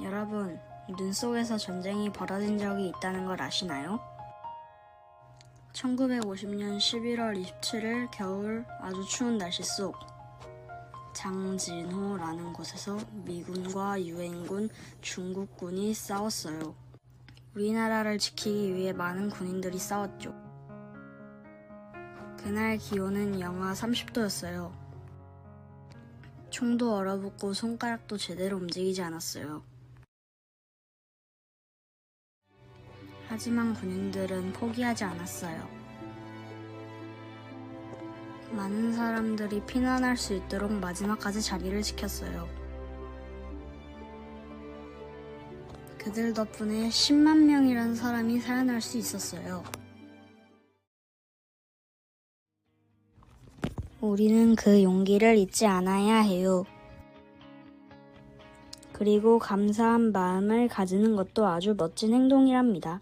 여러분, 눈 속에서 전쟁이 벌어진 적이 있다는 걸 아시나요? 1950년 11월 27일 겨울 아주 추운 날씨 속 장진호라는 곳에서 미군과 유엔군, 중국군이 싸웠어요. 우리나라를 지키기 위해 많은 군인들이 싸웠죠. 그날 기온은 영하 30도였어요. 총도 얼어붙고 손가락도 제대로 움직이지 않았어요. 하지만 군인들은 포기하지 않았어요. 많은 사람들이 피난할 수 있도록 마지막까지 자리를 지켰어요. 그들 덕분에 10만 명이라는 사람이 살아날 수 있었어요. 우리는 그 용기를 잊지 않아야 해요. 그리고 감사한 마음을 가지는 것도 아주 멋진 행동이랍니다.